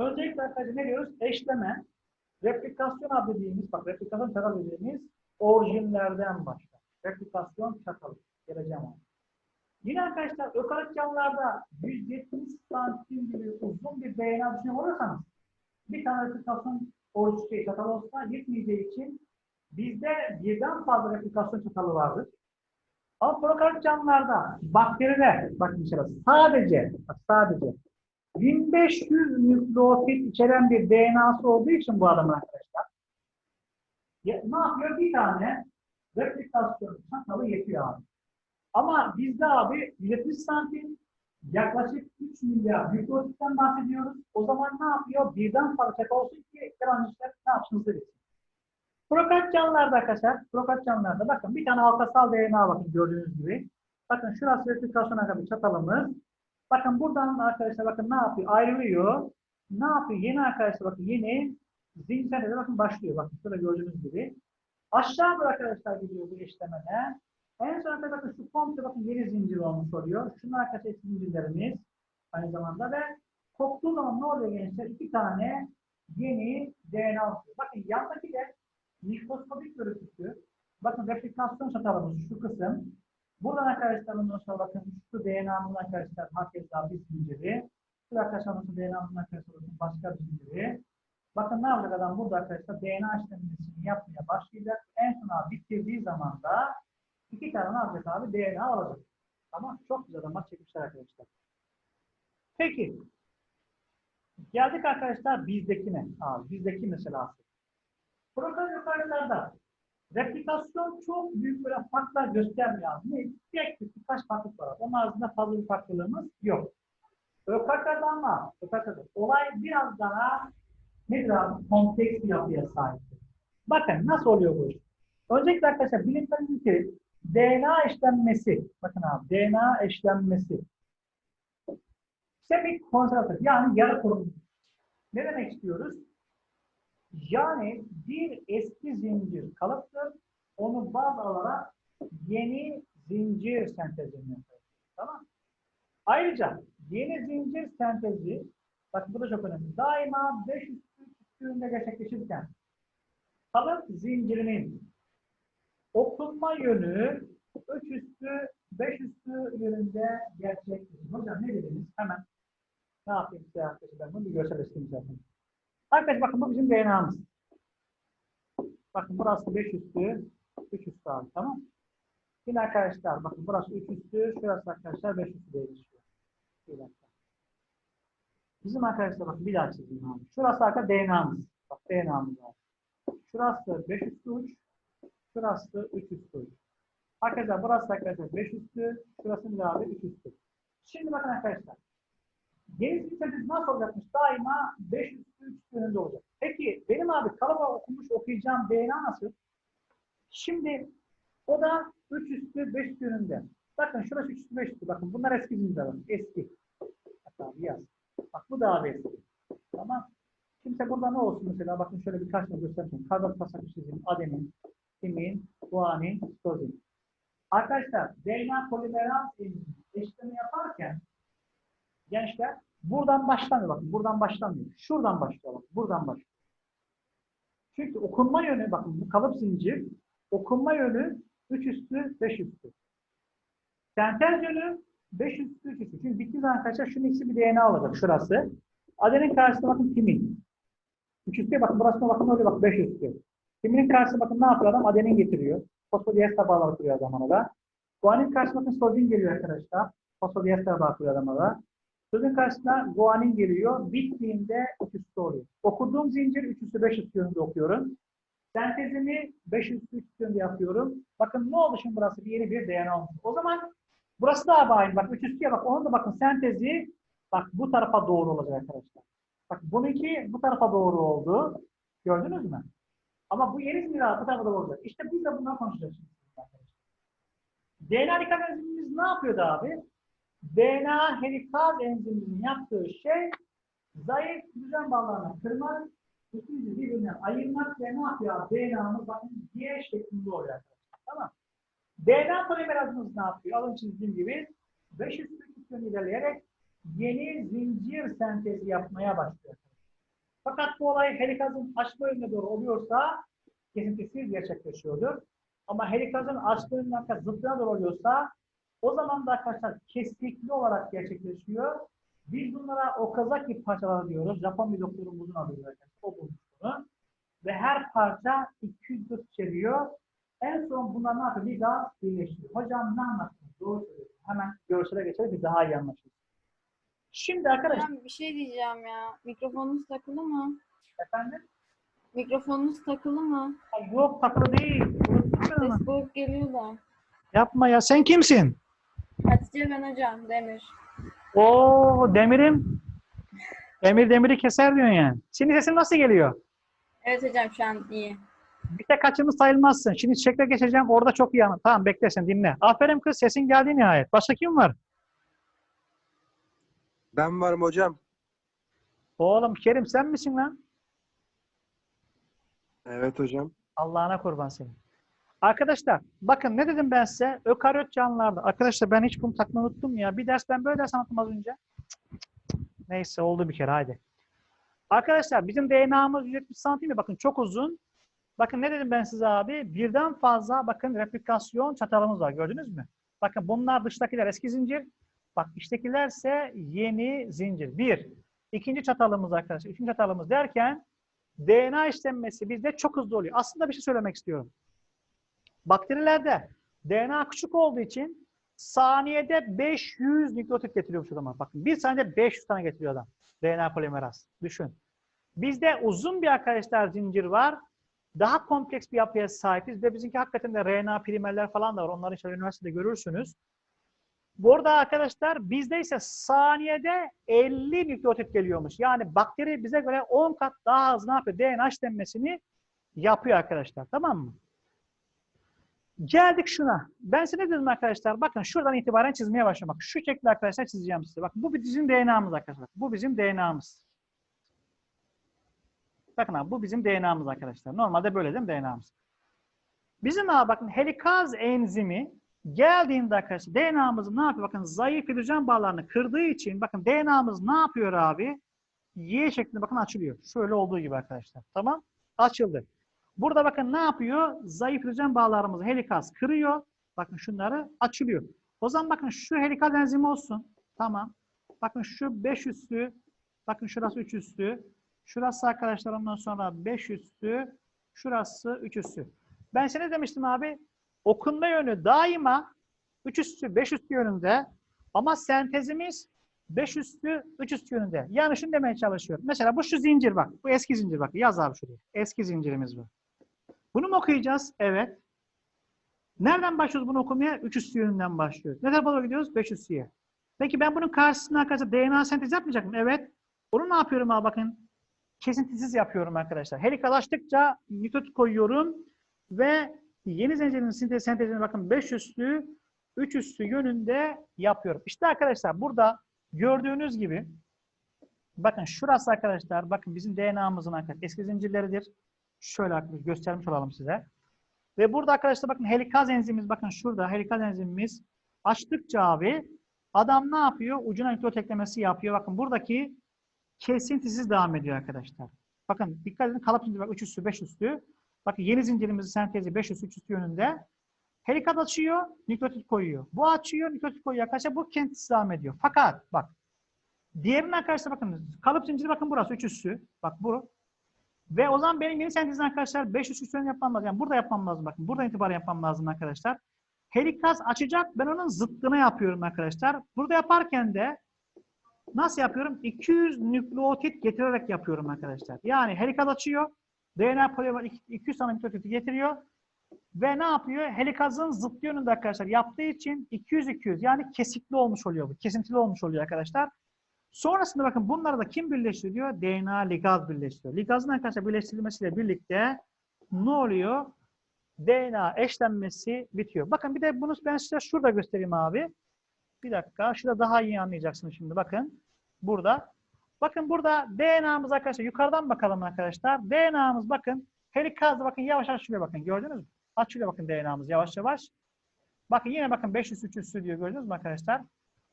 Öncelikle arkadaşlar ne diyoruz? Eşleme, replikasyon adı dediğimiz, bak replikasyon çatalı dediğimiz orijinlerden başlar. Replikasyon çatalı. Geleceğim ona. Yine arkadaşlar ökaryot canlılarda 170 santim gibi uzun bir DNA düşünecek olursanız bir tane replikasyon oruç şey, çatalı olsa yetmeyeceği için bizde birden fazla replikasyon çatalı vardır. Ama prokaryot canlılarda bakteride bakın mesela sadece sadece 1500 nükleotit içeren bir DNA'sı olduğu için bu adamın arkadaşlar ya, ne yapıyor? Bir tane replikasyon çatalı yetiyor abi. Ama bizde abi 170 santim yaklaşık 3 milyar nükleotitten bahsediyoruz. O zaman ne yapıyor? Birden fazla çatal olsun ki yanlışlar ne yapsınızı bilsin. Prokaryot canlılarda arkadaşlar, prokaryot canlılarda bakın bir tane halkasal DNA bakın gördüğünüz gibi. Bakın şurası replikasyon arkadaşlar çatalımız. Bakın buradan arkadaşlar bakın ne yapıyor? Ayrılıyor. Ne yapıyor? Yeni arkadaşlar bakın yeni zihinsel bakın başlıyor. Bakın şurada gördüğünüz gibi. Aşağı doğru arkadaşlar gidiyor bu işlemede. En son arkadaşlar bakın şu komple bakın yeni zincir olmuş oluyor. Şunlar arkadaşlar zincirlerimiz aynı zamanda ve koptuğu zaman ne oluyor gençler? İki tane yeni DNA oluşuyor. Bakın yandaki de mikroskopik görüntüsü. Bakın replikasyon çatalımız şu kısım. Buradan arkadaşlar ondan sonra bakın şu DNA'nın arkadaşlar hakeza bir zinciri. Şu arkadaşlar nasıl DNA'nın arkadaşlar bakın başka bir zinciri. Bakın ne yapacak adam burada arkadaşlar DNA işlemini yapmaya başlayacak. En sona bitirdiği zaman da iki tane ne abi? DNA alacak. Tamam. Çok güzel ama çekmişler arkadaşlar. Peki. Geldik arkadaşlar bizdekine. Abi bizdeki mesela. Prokaryotlerde replikasyon çok büyük böyle farklar göstermiyor. Ne? Tek bir birkaç farklılık var. Onun arasında fazla bir farklılığımız yok. Ökaryotlerde ama ökaryotlerde olay biraz daha nedir abi? Kompleks bir yapıya sahiptir. Bakın nasıl oluyor bu iş? Öncelikle arkadaşlar bilimlerin ki DNA işlenmesi, bakın abi DNA işlenmesi semik konservatör yani yarı korunmuş. Ne demek istiyoruz? Yani bir eski zincir kalıptır. Onu baz alarak yeni zincir sentezini yapıyoruz. Tamam Ayrıca yeni zincir sentezi bakın bu da çok önemli. Daima 5 üstü üstünde gerçekleşirken kalıp zincirinin okunma yönü 3 üstü 5 üstü yönünde gerçekleşir. Hocam ne dediniz? Hemen ne yapayım size arkadaşlar? Bunu bir görselleştireyim zaten. Arkadaşlar bakın bu bizim DNA'mız. Bakın burası 5 üstü, 3 üstü abi tamam Yine arkadaşlar bakın burası 3 üstü, şurası arkadaşlar 5 üstü değişiyor. Bir dakika. Bizim arkadaşlar bakın bir daha çizeyim abi. Şurası arkadaşlar DNA'mız. Bak DNA'mız var. Şurası 5 üstü uç, şurası 3 üstü uç. Arkadaşlar burası arkadaşlar 5 üstü, şurası bir abi 3 üstü. Şimdi bakın arkadaşlar. Yeni sintez nasıl olacakmış? Daima 5 üstü 3 yönünde olacak. Peki benim abi kalıba okumuş okuyacağım DNA nasıl? Şimdi o da 3 üstü 5 yönünde. Bakın şurası 3 üstü 5 üstü. Bakın bunlar eski. Bakın. Eski. Hatta bir yaz. Bak bu da abi eski. Tamam. Şimdi burada ne olsun mesela? Bakın şöyle birkaç tane göstereyim. Karbon pasakışizm, adenin, timin, guanin, stozin. Arkadaşlar DNA polimeraz eşlemi yaparken gençler buradan başlamıyor bakın. Buradan başlamıyor. Şuradan başlıyor bakın. Buradan başlıyor. Çünkü okunma yönü bakın bu kalıp zincir okunma yönü 3 üstü 5 üstü. Sentez yönü 5 üstü 3 üstü. Çünkü bittiği zaman arkadaşlar şunun ikisi bir DNA alacak şurası. Adenin karşısında bakın timin. 3 üstüye bakın burasına bakın oluyor bak 5 üstü. Timinin karşısında bakın ne yapıyor adam? Adenin getiriyor. Fosfodiyester bağlar kuruyor adamına da. Guanin karşısında bakın sodin geliyor arkadaşlar. Fosfodiyester bağ kuruyor adamına da. Sözün karşısına guanin geliyor. Bittiğinde üç üstü oluyor. Okuduğum zincir 3 üstü 5 üstü okuyorum. Sentezimi 5 üstü 3 yönünde yapıyorum. Bakın ne oldu şimdi burası bir yeni bir DNA olmuş. O zaman burası da aynı. Bak 3 üstüye bak. Onun da bakın sentezi bak bu tarafa doğru olacak arkadaşlar. Bak bununki bu tarafa doğru oldu. Gördünüz mü? Ama bu yeni zincir bu tarafa doğru olacak. İşte biz de bundan konuşacağız. DNA dikkat ne yapıyordu abi? DNA helikaz enziminin yaptığı şey zayıf düzen bağlarını kırmak, ikisi birbirinden ayırmak ve ne yapıyor? DNA'mız bakın Y şeklinde oluyor. Tamam. DNA polimerazımız ne yapıyor? Alın çizdiğim gibi 500 yön ilerleyerek yeni zincir sentezi yapmaya başlıyor. Fakat bu olay helikazın açma yönüne doğru oluyorsa kesintisiz gerçekleşiyordur. Ama helikazın açma yönüne zıttına doğru oluyorsa o zaman da arkadaşlar kesikli olarak gerçekleşiyor. Biz bunlara Okazaki parçaları diyoruz. Japon bir doktorumuzun adıdır arkadaşlar. O bulmuş bunu. Ve her parça 200 dört içeriyor. En son bunlar ne yapıyor? Bir daha birleştiriyor. Hocam ne anlattınız? Doğru söylüyorsun. Hemen görsele geçelim bir daha iyi anlaşılır. Şimdi arkadaşlar Hocam bir şey diyeceğim ya. Mikrofonunuz takılı mı? efendim Mikrofonunuz takılı mı? Ay, yok takılı değil. Ben. Ses boğuk geliyor da. Yapma ya sen kimsin? Hatice ben hocam Demir. Oo Demir'im. Demir demiri keser diyorsun yani. Şimdi sesin nasıl geliyor? Evet hocam şu an iyi. Bir tek kaçımız sayılmazsın. Şimdi çiçekle geçeceğim. Orada çok iyi anlat. Tamam bekle sen dinle. Aferin kız sesin geldi nihayet. Başka kim var? Ben varım hocam. Oğlum Kerim sen misin lan? Evet hocam. Allah'ına kurban senin. Arkadaşlar bakın ne dedim ben size? Ökaryot canlılarda. Arkadaşlar ben hiç bunu takmayı unuttum ya. Bir ders ben böyle ders anlattım az önce. Neyse oldu bir kere haydi. Arkadaşlar bizim DNA'mız 170 santim ya bakın çok uzun. Bakın ne dedim ben size abi? Birden fazla bakın replikasyon çatalımız var gördünüz mü? Bakın bunlar dıştakiler eski zincir. Bak içtekilerse yeni zincir. Bir. İkinci çatalımız arkadaşlar. Üçüncü çatalımız derken DNA işlenmesi bizde çok hızlı oluyor. Aslında bir şey söylemek istiyorum. Bakterilerde DNA küçük olduğu için saniyede 500 nükleotit getiriyormuş adam. Bakın bir saniyede 500 tane getiriyor adam. DNA polimeraz. Düşün. Bizde uzun bir arkadaşlar zincir var. Daha kompleks bir yapıya sahibiz ve bizimki hakikaten de RNA primerler falan da var. Onları inşallah üniversitede görürsünüz. Burada arkadaşlar bizde ise saniyede 50 nükleotit geliyormuş. Yani bakteri bize göre 10 kat daha hızlı ne yapıyor? DNA işlenmesini yapıyor arkadaşlar. Tamam mı? Geldik şuna. Ben size ne dedim arkadaşlar? Bakın şuradan itibaren çizmeye başlıyorum. Bak şu şekilde arkadaşlar çizeceğim size. Bakın bu bizim DNA'mız arkadaşlar. Bu bizim DNA'mız. Bakın abi bu bizim DNA'mız arkadaşlar. Normalde böyle değil mi DNA'mız? Bizim abi bakın helikaz enzimi geldiğinde arkadaşlar DNA'mız ne yapıyor? Bakın zayıf hidrojen bağlarını kırdığı için bakın DNA'mız ne yapıyor abi? Y şeklinde bakın açılıyor. Şöyle olduğu gibi arkadaşlar. Tamam? Açıldı. Burada bakın ne yapıyor? Zayıf hidrojen bağlarımızı helikaz kırıyor. Bakın şunları açılıyor. O zaman bakın şu helikaz enzimi olsun. Tamam. Bakın şu 5 üstü. Bakın şurası 3 üstü. Şurası arkadaşlar ondan sonra 5 üstü. Şurası 3 üstü. Ben size demiştim abi? Okunma yönü daima 3 üstü 5 üstü yönünde ama sentezimiz 5 üstü 3 üstü yönünde. Yani şunu demeye çalışıyorum. Mesela bu şu zincir bak. Bu eski zincir bak. Yaz abi şuraya. Eski zincirimiz bu. Bunu mu okuyacağız? Evet. Nereden başlıyoruz bunu okumaya? 3 üstü yönünden başlıyoruz. Ne tarafa doğru gidiyoruz? 5 üstüye. Peki ben bunun karşısına arkadaşlar DNA sentezi yapmayacak mıyım? Evet. Onu ne yapıyorum abi bakın. Kesintisiz yapıyorum arkadaşlar. Helikalaştıkça nükleot koyuyorum ve yeni zincirin sintez sentezini bakın 5 üstü 3 üstü yönünde yapıyorum. İşte arkadaşlar burada gördüğünüz gibi bakın şurası arkadaşlar bakın bizim DNA'mızın arkadaşlar eski zincirleridir. Şöyle göstermiş olalım size. Ve burada arkadaşlar bakın helikaz enzimimiz bakın şurada helikaz enzimimiz açtıkça abi adam ne yapıyor? Ucuna nükleot eklemesi yapıyor. Bakın buradaki kesintisiz devam ediyor arkadaşlar. Bakın dikkat edin kalıp zincir bak 3 üstü 5 üstü. Bakın yeni zincirimizin sentezi 5 üstü 3 üstü yönünde. Helikaz açıyor, nükleotit koyuyor. Bu açıyor, nükleotit koyuyor arkadaşlar. Bu kesintisiz devam ediyor. Fakat bak diğerinin arkadaşlar bakın kalıp zinciri bakın burası 3 üstü. Bak bu. Ve o zaman benim yeni sentezin arkadaşlar 5 üstü yönünde yapmam lazım. Yani burada yapmam lazım bakın. Buradan itibaren yapmam lazım arkadaşlar. Helikaz açacak. Ben onun zıttını yapıyorum arkadaşlar. Burada yaparken de Nasıl yapıyorum? 200 nükleotit getirerek yapıyorum arkadaşlar. Yani helikaz açıyor. DNA polimer 200 tane nükleotiti getiriyor. Ve ne yapıyor? Helikazın zıt yönünde arkadaşlar yaptığı için 200-200 yani kesikli olmuş oluyor bu. Kesintili olmuş oluyor arkadaşlar. Sonrasında bakın bunları da kim birleştiriyor? DNA ligaz birleştiriyor. Ligazın arkadaşlar birleştirilmesiyle birlikte ne oluyor? DNA eşlenmesi bitiyor. Bakın bir de bunu ben size şurada göstereyim abi. Bir dakika. Şurada daha iyi anlayacaksınız şimdi. Bakın. Burada. Bakın burada DNA'mız arkadaşlar. Yukarıdan bakalım arkadaşlar. DNA'mız bakın. Helikazda bakın yavaş yavaş açılıyor bakın. Gördünüz mü? Açılıyor bakın DNA'mız yavaş yavaş. Bakın yine bakın 500 300 diyor. Gördünüz mü arkadaşlar?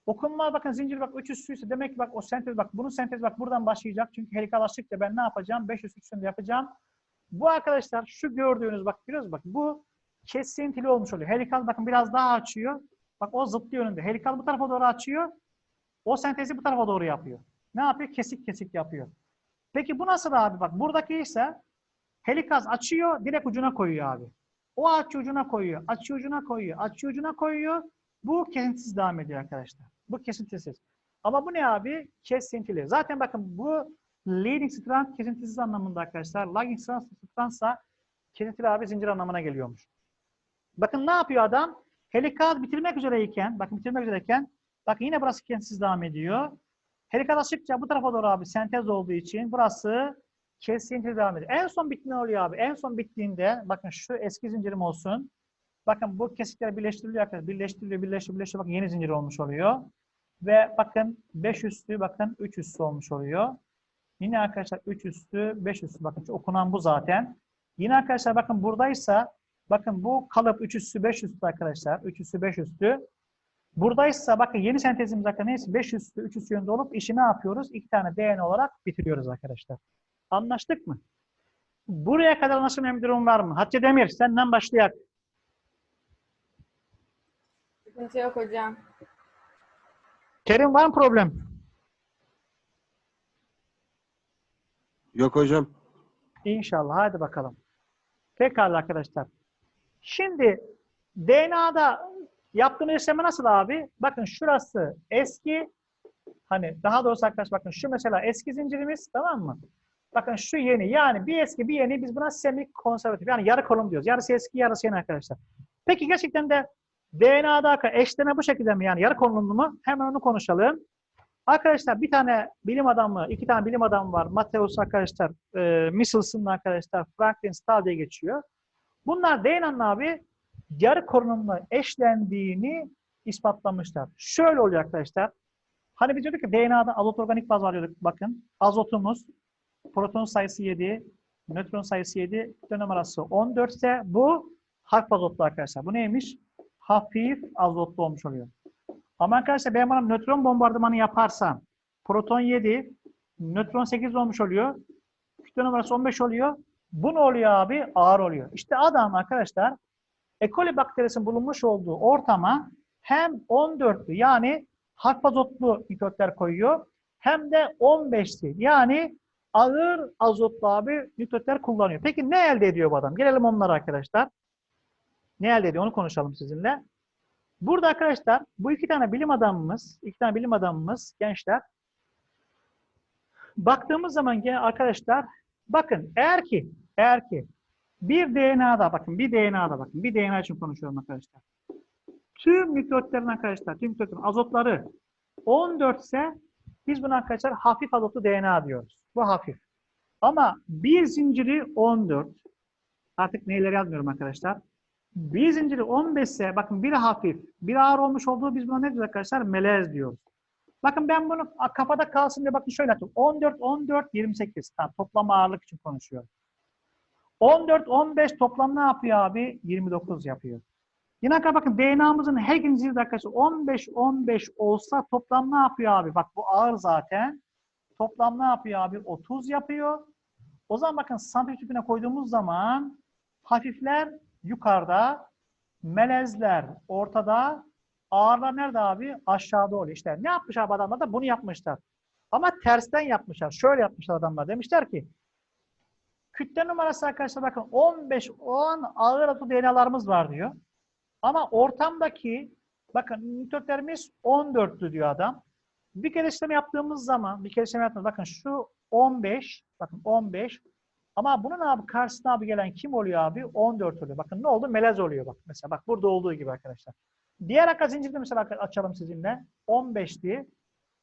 Okunma bakın zincir bak 3 üstüyse demek ki bak o sentez bak bunun sentezi bak buradan başlayacak. Çünkü helikal açtıkça ben ne yapacağım? 5 üst üstünde yapacağım. Bu arkadaşlar şu gördüğünüz bak biliyoruz bak bu kesintili olmuş oluyor. Helikal bakın biraz daha açıyor. Bak o zıttı yönünde. Helikal bu tarafa doğru açıyor. O sentezi bu tarafa doğru yapıyor. Ne yapıyor? Kesik kesik yapıyor. Peki bu nasıl abi? Bak buradaki ise helikaz açıyor, direkt ucuna koyuyor abi. O açı ucuna koyuyor, açı ucuna koyuyor, açı ucuna koyuyor. Bu kesintisiz devam ediyor arkadaşlar. Bu kesintisiz. Ama bu ne abi? Kesintili. Zaten bakın bu leading strand kesintisiz anlamında arkadaşlar. Lagging strand strandsa kesintili abi zincir anlamına geliyormuş. Bakın ne yapıyor adam? Helikaz bitirmek üzereyken, bakın bitirmek üzereyken, bakın yine burası kesintisiz devam ediyor. Helikaz açıkça bu tarafa doğru abi sentez olduğu için burası kesintili devam ediyor. En son bittiğinde oluyor abi. En son bittiğinde bakın şu eski zincirim olsun. Bakın bu kesikler birleştiriliyor arkadaşlar. Birleştiriliyor, birleştiriyor, birleştiriyor. Bakın yeni zincir olmuş oluyor. Ve bakın 5 üstü, bakın 3 üstü olmuş oluyor. Yine arkadaşlar 3 üstü, 5 üstü. Bakın okunan bu zaten. Yine arkadaşlar bakın buradaysa bakın bu kalıp 3 üstü, 5 üstü arkadaşlar. 3 üstü, 5 üstü. Buradaysa bakın yeni sentezimiz bakın neyse 5 üstü, 3 üstü yönde olup işi ne yapıyoruz? İki tane değen olarak bitiriyoruz arkadaşlar. Anlaştık mı? Buraya kadar anlaşılmayan bir durum var mı? Hatice Demir senden başlayak. Sıkıntı yok hocam. Kerim var mı problem? Yok hocam. İnşallah. Hadi bakalım. Pekala arkadaşlar. Şimdi DNA'da yaptığımız işlemi nasıl abi? Bakın şurası eski hani daha doğrusu arkadaşlar bakın şu mesela eski zincirimiz tamam mı? Bakın şu yeni yani bir eski bir yeni biz buna semi konservatif yani yarı kolum diyoruz. Yarısı eski yarısı yeni arkadaşlar. Peki gerçekten de DNA'da eşleme bu şekilde mi yani yarı konumlu mu? Hemen onu konuşalım. Arkadaşlar bir tane bilim adamı, iki tane bilim adamı var. Matthews arkadaşlar, e, Michelson arkadaşlar, Franklin Stahl diye geçiyor. Bunlar DNA'nın abi yarı korunumla eşlendiğini ispatlamışlar. Şöyle oluyor arkadaşlar. Hani biz diyorduk ki DNA'da azot organik baz var diyorduk. Bakın azotumuz proton sayısı 7, nötron sayısı 7, kütle numarası 14 ise bu hafif azotlu arkadaşlar. Bu neymiş? Hafif azotlu olmuş oluyor. Ama arkadaşlar ben bana nötron bombardımanı yaparsam proton 7, nötron 8 olmuş oluyor. Kütle numarası 15 oluyor. Bu ne oluyor abi? Ağır oluyor. İşte adam arkadaşlar E. coli bakterisinin bulunmuş olduğu ortama hem 14'lü yani hafif azotlu nükleotler koyuyor hem de 15'li yani ağır azotlu abi nükleotler kullanıyor. Peki ne elde ediyor bu adam? Gelelim onlara arkadaşlar. Ne elde ediyor onu konuşalım sizinle. Burada arkadaşlar bu iki tane bilim adamımız, iki tane bilim adamımız gençler baktığımız zaman gene arkadaşlar bakın eğer ki eğer ki bir DNA'da bakın bir DNA'da bakın bir DNA için konuşuyorum arkadaşlar. Tüm nükleotlerin arkadaşlar tüm nükleotlerin azotları 14 ise biz buna arkadaşlar hafif azotlu DNA diyoruz. Bu hafif. Ama bir zinciri 14 artık neyleri yazmıyorum arkadaşlar. Bir zinciri 15 ise bakın biri hafif, biri ağır olmuş olduğu biz buna ne diyoruz arkadaşlar? Melez diyoruz. Bakın ben bunu kafada kalsın diye bakın şöyle yapıyorum. 14, 14, 28. Tamam, toplam ağırlık için konuşuyorum. 14, 15 toplam ne yapıyor abi? 29 yapıyor. Yine arkadaşlar bakın DNA'mızın her zinciri arkadaşlar 15, 15 olsa toplam ne yapıyor abi? Bak bu ağır zaten. Toplam ne yapıyor abi? 30 yapıyor. O zaman bakın santrifüj tüpüne koyduğumuz zaman hafifler yukarıda, melezler ortada, ağırlar nerede abi? Aşağıda oluyor. İşte ne yapmış abi adamlar da bunu yapmışlar. Ama tersten yapmışlar. Şöyle yapmışlar adamlar. Demişler ki kütle numarası arkadaşlar bakın 15 10 ağır atom DNA'larımız var diyor. Ama ortamdaki bakın nükleotlerimiz 14'lü diyor adam. Bir kere işlem yaptığımız zaman, bir kere işlem yaptığımız bakın şu 15, bakın 15 ama bunun abi karşısına abi gelen kim oluyor abi? 14 oluyor. Bakın ne oldu? Melez oluyor bak. Mesela bak burada olduğu gibi arkadaşlar. Diğer arka zincirde mesela açalım sizinle. 15 diye.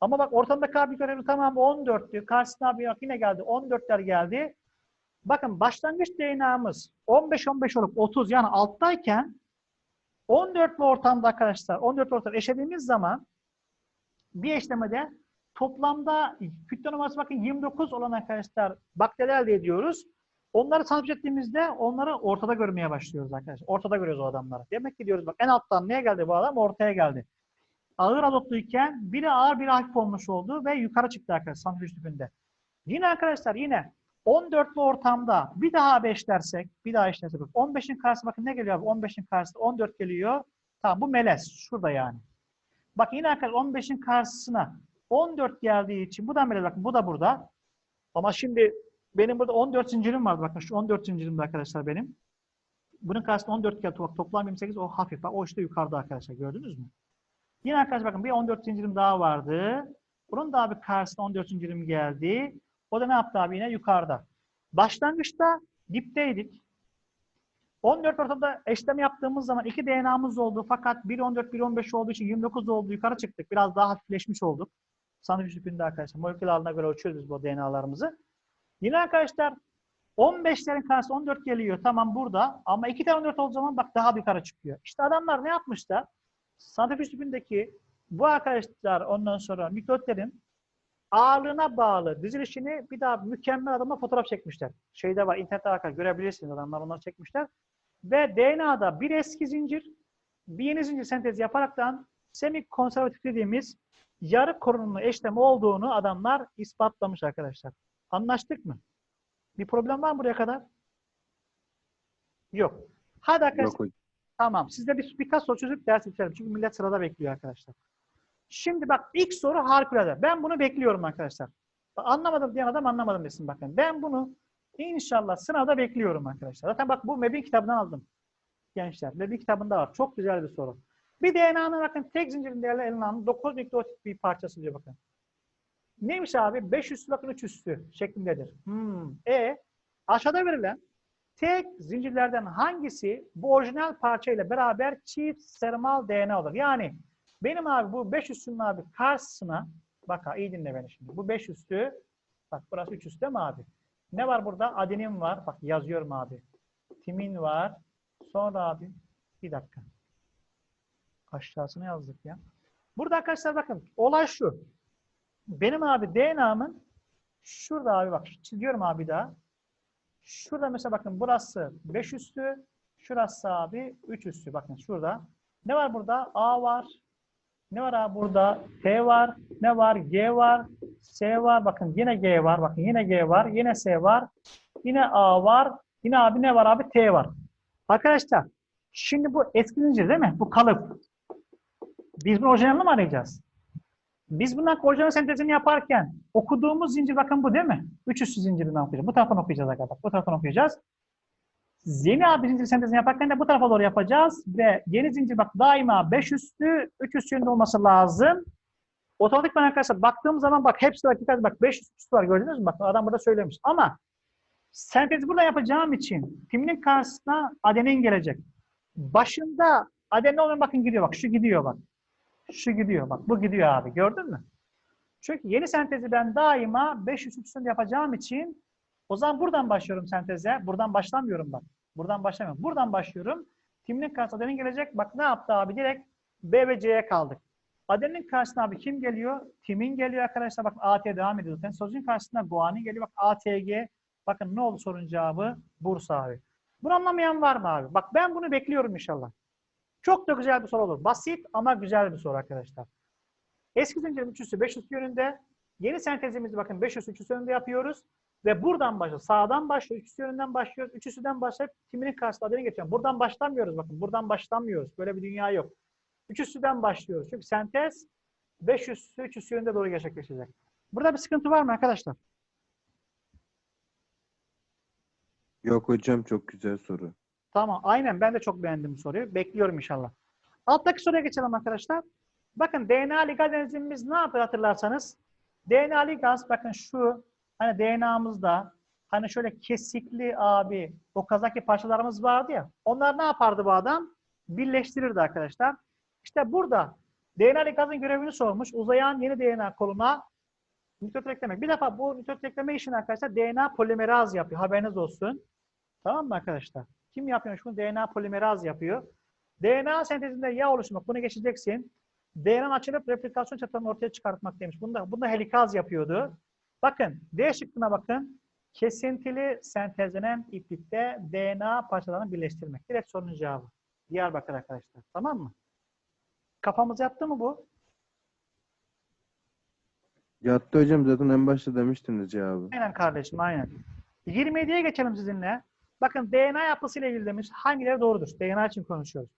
Ama bak ortamdaki abi görevi tamam 14 diyor. Karşısına abi bak yine geldi. 14'ler geldi. Bakın başlangıç DNA'mız 15-15 olup 30 yani alttayken 14'lü ortamda arkadaşlar 14 ortamda eşlediğimiz zaman bir eşlemede toplamda kütle numarası bakın 29 olan arkadaşlar bakteriler elde ediyoruz. Onları santrifüj ettiğimizde onları ortada görmeye başlıyoruz arkadaşlar. Ortada görüyoruz o adamları. Demek ki diyoruz bak en alttan neye geldi bu adam? Ortaya geldi. ağır azotluyken biri ağır biri hafif olmuş oldu ve yukarı çıktı arkadaşlar santrifüj tüpünde. Yine arkadaşlar yine 14'lü ortamda bir daha 5 dersek, bir daha işlersek. 15'in karşısı bakın ne geliyor abi? 15'in karşısı 14 geliyor. Tamam bu melez. Şurada yani. Bak yine arkadaşlar 15'in karşısına 14 geldiği için bu da melez. Bakın bu da burada. Ama şimdi benim burada 14 zincirim var. Bakın şu 14 zincirim de arkadaşlar benim. Bunun karşısında 14 geldi. Bak toplam 28 o hafif. Bak o işte yukarıda arkadaşlar. Gördünüz mü? Yine arkadaşlar bakın bir 14 zincirim daha vardı. Bunun da abi karşısına 14 zincirim geldi. O da ne yaptı abi yine yukarıda. Başlangıçta dipteydik. 14 ortamda eşlem yaptığımız zaman iki DNA'mız oldu. Fakat 1.14, 1.15 olduğu için 29 oldu. Yukarı çıktık. Biraz daha hafifleşmiş olduk. Sandviç tüpünde arkadaşlar. Molekül ağırlığına göre ölçüyoruz biz bu DNA'larımızı. Yine arkadaşlar 15'lerin karşısı 14 geliyor. Tamam burada. Ama 2 tane 14 olduğu zaman bak daha yukarı çıkıyor. İşte adamlar ne yapmışlar? Santrifüj tüpündeki bu arkadaşlar ondan sonra nükleotlerin ağırlığına bağlı dizilişini bir daha mükemmel adamla fotoğraf çekmişler. Şeyde var, internette arkadaşlar görebilirsiniz adamlar onları çekmişler. Ve DNA'da bir eski zincir, bir yeni zincir sentezi yaparaktan semi konservatif dediğimiz yarı korunumlu eşlem olduğunu adamlar ispatlamış arkadaşlar. Anlaştık mı? Bir problem var mı buraya kadar? Yok. Hadi arkadaşlar. Yok. Tamam. Sizde bir birkaç soru çözüp ders bitirelim. Çünkü millet sırada bekliyor arkadaşlar. Şimdi bak ilk soru harikulade. Ben bunu bekliyorum arkadaşlar. Anlamadım diyen adam anlamadım desin bakın. Ben bunu inşallah sınavda bekliyorum arkadaşlar. Zaten bak bu MEB'in kitabından aldım. Gençler. MEB'in kitabında var. Çok güzel bir soru. Bir DNA'nın bakın tek zincirin değerli eline 9 nükleotit bir parçası diyor bakın. Neymiş abi? 5 üstü bakın 3 üstü şeklindedir. Hmm. E aşağıda verilen tek zincirlerden hangisi bu orijinal parça ile beraber çift sermal DNA olur? Yani benim abi bu 5 üstünün abi karşısına bak iyi dinle beni şimdi. Bu 5 üstü bak burası 3 üstü mi abi? Ne var burada? Adenin var. Bak yazıyorum abi. Timin var. Sonra abi bir dakika. Aşağısını yazdık ya. Burada arkadaşlar bakın olay şu. Benim abi DNA'mın şurada abi bak çiziyorum abi daha. Şurada mesela bakın burası 5 üstü, şurası abi 3 üstü. Bakın şurada. Ne var burada? A var. Ne var abi burada? T var. Ne var? G var. S var. Bakın yine G var. Bakın yine G var. Yine S var. Yine A var. Yine abi ne var abi? T var. Arkadaşlar şimdi bu eski zincir değil mi? Bu kalıp. Biz bunu orijinalini mi arayacağız? Biz bundan orijinal sentezini yaparken okuduğumuz zincir bakın bu değil mi? Üç üstü zincirinden okuyacağız. Bu taraftan okuyacağız arkadaşlar. Bu taraftan okuyacağız. Yeni abi zincir sentezini yaparken de bu tarafa doğru yapacağız. Ve yeni zincir bak daima 5 üstü, 3 üstü yönünde olması lazım. Otomatikman arkadaşlar baktığım zaman bak hepsi edin, bak 5 üstü var gördünüz mü? Bak adam burada söylemiş. Ama sentezi burada yapacağım için timinin karşısına adenin gelecek. Başında adenin olmayan bakın gidiyor bak şu gidiyor bak. Şu gidiyor bak bu gidiyor abi gördün mü? Çünkü yeni sentezi ben daima 5 üst üstünde yapacağım için o zaman buradan başlıyorum senteze. Buradan başlamıyorum bak. Buradan başlamıyorum. Buradan başlıyorum. Timinin karşısına adenin gelecek. Bak ne yaptı abi? Direkt B ve C'ye kaldık. Adenin karşısına abi kim geliyor? Timin geliyor arkadaşlar. Bakın AT devam ediyor. zaten. Sözün karşısına guanin geliyor. Bak ATG. Bakın ne oldu sorunun cevabı? Bursa abi. Bunu anlamayan var mı abi? Bak ben bunu bekliyorum inşallah. Çok da güzel bir soru olur. Basit ama güzel bir soru arkadaşlar. Eski zincirin 3 üstü 5 üstü yönünde. Yeni sentezimizi bakın 5 üstü 3 üstü yönünde yapıyoruz. Ve buradan başlıyor. Sağdan başlıyor. 3 üstü yönünden başlıyoruz. 3 üstüden başlayıp timinin karşısına adını geçiyorum. Buradan başlamıyoruz bakın. Buradan başlamıyoruz. Böyle bir dünya yok. 3 üstüden başlıyoruz. Çünkü sentez 5 üstü 3 üstü yönünde doğru gerçekleşecek. Burada bir sıkıntı var mı arkadaşlar? Yok hocam çok güzel soru. Tamam. Aynen. Ben de çok beğendim bu soruyu. Bekliyorum inşallah. Alttaki soruya geçelim arkadaşlar. Bakın DNA ligaz enzimimiz ne yapıyor hatırlarsanız? DNA ligaz bakın şu hani DNA'mızda hani şöyle kesikli abi o kazaki parçalarımız vardı ya. Onlar ne yapardı bu adam? Birleştirirdi arkadaşlar. İşte burada DNA ligazın görevini sormuş. Uzayan yeni DNA koluna nükleotit eklemek. Bir defa bu nükleotit ekleme işini arkadaşlar DNA polimeraz yapıyor. Haberiniz olsun. Tamam mı arkadaşlar? Kim yapıyormuş bunu? DNA polimeraz yapıyor. DNA sentezinde yağ oluşturmak. Bunu geçeceksin. DNA'nın açılıp replikasyon çatılarını ortaya çıkartmak demiş. Bunda, bunda helikaz yapıyordu. Bakın D şıkkına bakın. Kesintili sentezlenen iplikte DNA parçalarını birleştirmek. Direkt sorunun cevabı. Diyarbakır arkadaşlar. Tamam mı? Kafamız yattı mı bu? Yattı hocam zaten en başta demiştiniz cevabı. Aynen kardeşim aynen. 27'ye geçelim sizinle. Bakın DNA yapısıyla ilgili demiş. Hangileri doğrudur? DNA için konuşuyoruz.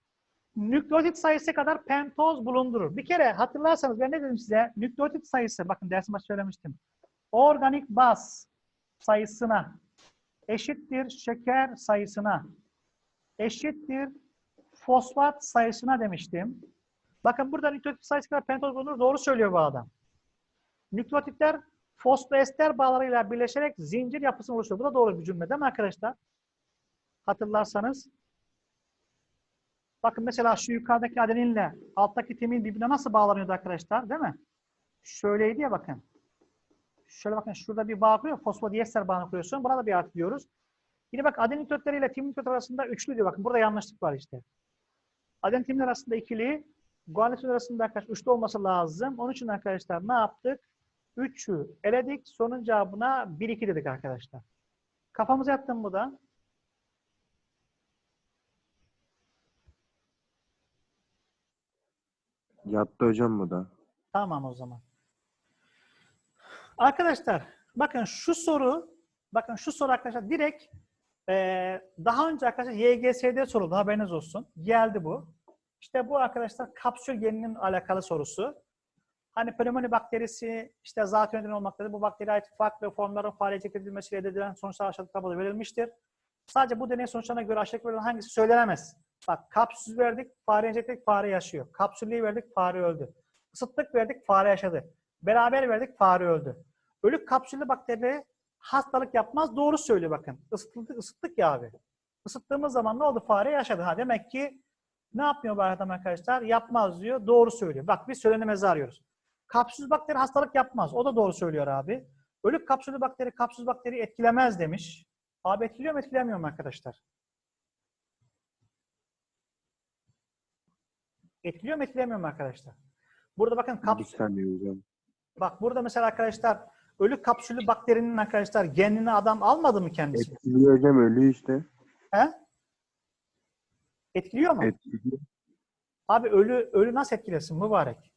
Nükleotit sayısı kadar pentoz bulundurur. Bir kere hatırlarsanız ben ne dedim size? Nükleotit sayısı, bakın dersim başta söylemiştim. Organik baz sayısına eşittir şeker sayısına eşittir fosfat sayısına demiştim. Bakın burada nükleotit sayısı kadar pentoz bulunur. Doğru söylüyor bu adam. Nükleotitler fosfoester bağlarıyla birleşerek zincir yapısını oluşturuyor. Bu da doğru bir cümle değil mi arkadaşlar? Hatırlarsanız. Bakın mesela şu yukarıdaki adeninle alttaki timin birbirine nasıl bağlanıyordu arkadaşlar değil mi? Şöyleydi ya bakın. Şöyle bakın şurada bir bağ kuruyor. Fosfodiester bağını kuruyorsun. Buna da bir artı diyoruz. Yine bak adenin nükleotitleriyle timin nükleotitleri arasında üçlü diyor. Bakın burada yanlışlık var işte. Adenin timin arasında ikili, guanin arasında arkadaşlar üçlü olması lazım. Onun için arkadaşlar ne yaptık? 3'ü eledik. Sonun cevabına 1-2 dedik arkadaşlar. Kafamıza yattın mı da? Yattı hocam bu da. Tamam o zaman. Arkadaşlar bakın şu soru bakın şu soru arkadaşlar direkt eee, daha önce arkadaşlar YGS'de soruldu haberiniz olsun. Geldi bu. İşte bu arkadaşlar kapsül geninin alakalı sorusu. Hani pnömoni bakterisi işte zaten neden olmaktadır. Bu bakteri ait farklı formların faaliyet edilmesiyle elde edilen sonuçlar aşağıdaki tabloda verilmiştir. Sadece bu deney sonuçlarına göre aşağıdaki verilen hangisi söylenemez. Bak kapsül verdik, fare enjekte fare yaşıyor. Kapsüllüğü verdik, fare öldü. Isıttık verdik, fare yaşadı. Beraber verdik, fare öldü. Ölük kapsüllü bakterileri hastalık yapmaz. Doğru söylüyor bakın. Isıttık, ısıttık ya abi. Isıttığımız zaman ne oldu? Fare yaşadı. Ha demek ki ne yapmıyor bu adam arkadaşlar? Yapmaz diyor. Doğru söylüyor. Bak biz söylenemezi arıyoruz. Kapsüs bakteri hastalık yapmaz. O da doğru söylüyor abi. Ölük kapsüllü bakteri kapsüs bakteri etkilemez demiş. Abi etkiliyor mu etkilemiyor mu arkadaşlar? Etkiliyor mu etkilemiyor mu arkadaşlar? Burada bakın kapsül. Bak burada mesela arkadaşlar ölü kapsüllü bakterinin arkadaşlar genini adam almadı mı kendisi? Etkiliyor hocam ölüyor işte. He? Etkiliyor mu? Etkiliyor. Abi ölü ölü nasıl etkilesin mübarek?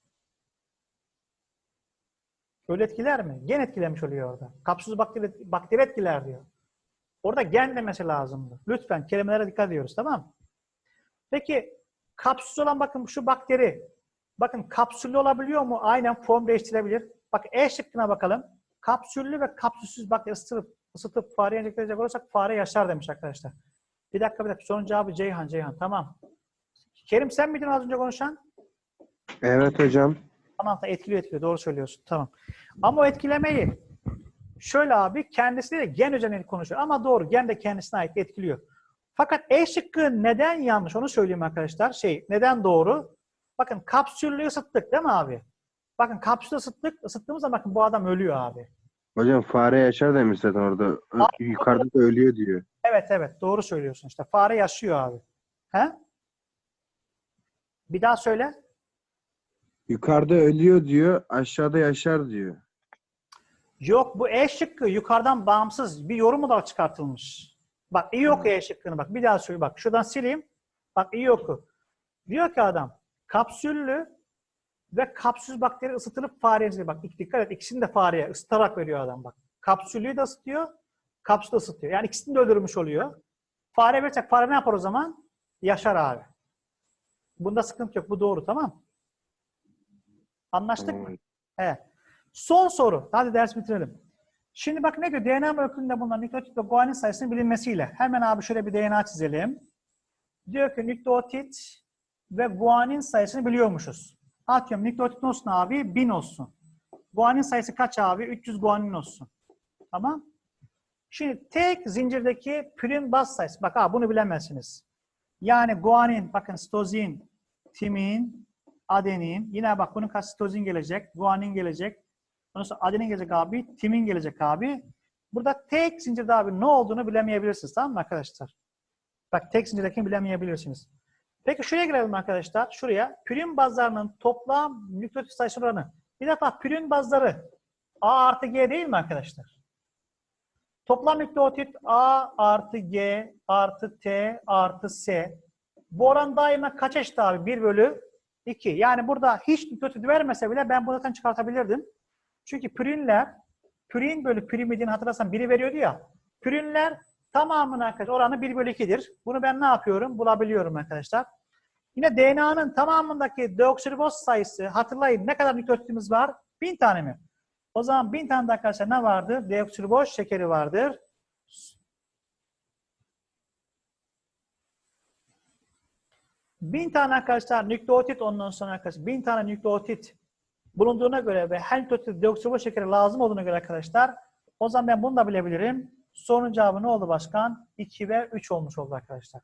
Ölü etkiler mi? Gen etkilemiş oluyor orada. Kapsüllü bakteri, bakteri etkiler diyor. Orada gen demesi lazımdı. Lütfen kelimelere dikkat ediyoruz tamam mı? Peki kapsüs olan bakın şu bakteri bakın kapsüllü olabiliyor mu? Aynen form değiştirebilir. Bak E şıkkına bakalım. Kapsüllü ve kapsülsüz bakteri ısıtıp, ısıtıp fareye enjekte olursak fare yaşar demiş arkadaşlar. Bir dakika bir dakika. Sorun cevabı Ceyhan Ceyhan. Tamam. Kerim sen miydin az önce konuşan? Evet hocam. Tamam etkiliyor etkiliyor. Doğru söylüyorsun. Tamam. Ama o etkilemeyi şöyle abi kendisi de gen üzerine konuşuyor. Ama doğru. Gen de kendisine ait etkiliyor. Fakat E şıkkı neden yanlış? Onu söyleyeyim arkadaşlar. Şey neden doğru? Bakın kapsüllü ısıttık değil mi abi? Bakın kapsülü ısıttık. Isıttığımız zaman bakın bu adam ölüyor abi. Hocam fare yaşar demiş zaten orada. Ö- Abi, yukarıda da ölüyor diyor. Evet evet doğru söylüyorsun. İşte fare yaşıyor abi. He? Bir daha söyle. Yukarıda ölüyor diyor, aşağıda yaşar diyor. Yok bu E şıkkı yukarıdan bağımsız bir yorum da çıkartılmış. Bak iyi oku E şıkkını bak bir daha söyle bak şuradan sileyim. Bak iyi oku. Diyor ki adam kapsüllü ve kapsüz bakteri ısıtılıp fareye bak dikkat et ikisini de fareye ısıtarak veriyor adam bak. Kapsüllüyü de ısıtıyor, kapsülü de ısıtıyor. Yani ikisini de öldürmüş oluyor. Fare verirsek fare ne yapar o zaman? Yaşar abi. Bunda sıkıntı yok. Bu doğru tamam Anlaştık mı? Evet. Son soru. Hadi ders bitirelim. Şimdi bak ne diyor? DNA molekülünde bulunan nükleotit ve guanin sayısının bilinmesiyle. Hemen abi şöyle bir DNA çizelim. Diyor ki nükleotit ve guanin sayısını biliyormuşuz. Atıyorum nükleotit olsun abi? 1000 olsun. Guanin sayısı kaç abi? 300 guanin olsun. Tamam. Şimdi tek zincirdeki pürin baz sayısı. Bak abi bunu bilemezsiniz. Yani guanin, bakın sitozin, timin, adenin. Yine bak bunun kaç sitozin gelecek, guanin gelecek. Ondan sonra adenin gelecek abi, timin gelecek abi. Burada tek zincirde abi ne olduğunu bilemeyebilirsiniz. Tamam mı arkadaşlar? Bak tek zincirdekini bilemeyebilirsiniz. Peki şuraya girelim arkadaşlar. Şuraya. Pürin bazlarının toplam nükleotit sayısı oranı. Bir defa pürin bazları A artı G değil mi arkadaşlar? Toplam nükleotit A artı G artı T artı S. Bu oran daima kaç eşit abi? 1 bölü 2. Yani burada hiç nükleotit vermese bile ben bunu zaten çıkartabilirdim. Çünkü pürinler, pürin bölü pirimidin hatırlarsan biri veriyordu ya. Pürinler tamamının arkadaşlar oranı 1 bölü 2'dir. Bunu ben ne yapıyorum? Bulabiliyorum arkadaşlar. Yine DNA'nın tamamındaki deoksiriboz sayısı hatırlayın ne kadar nükleotidimiz var? 1000 tane mi? O zaman 1000 tane de arkadaşlar ne vardır? Deoksiriboz şekeri vardır. Bin tane arkadaşlar nükleotit ondan sonra arkadaşlar bin tane nükleotit bulunduğuna göre ve her nükleotit deoksiriboz şekeri lazım olduğuna göre arkadaşlar o zaman ben bunu da bilebilirim. Sorunun cevabı ne oldu başkan? 2 ve 3 olmuş oldu arkadaşlar.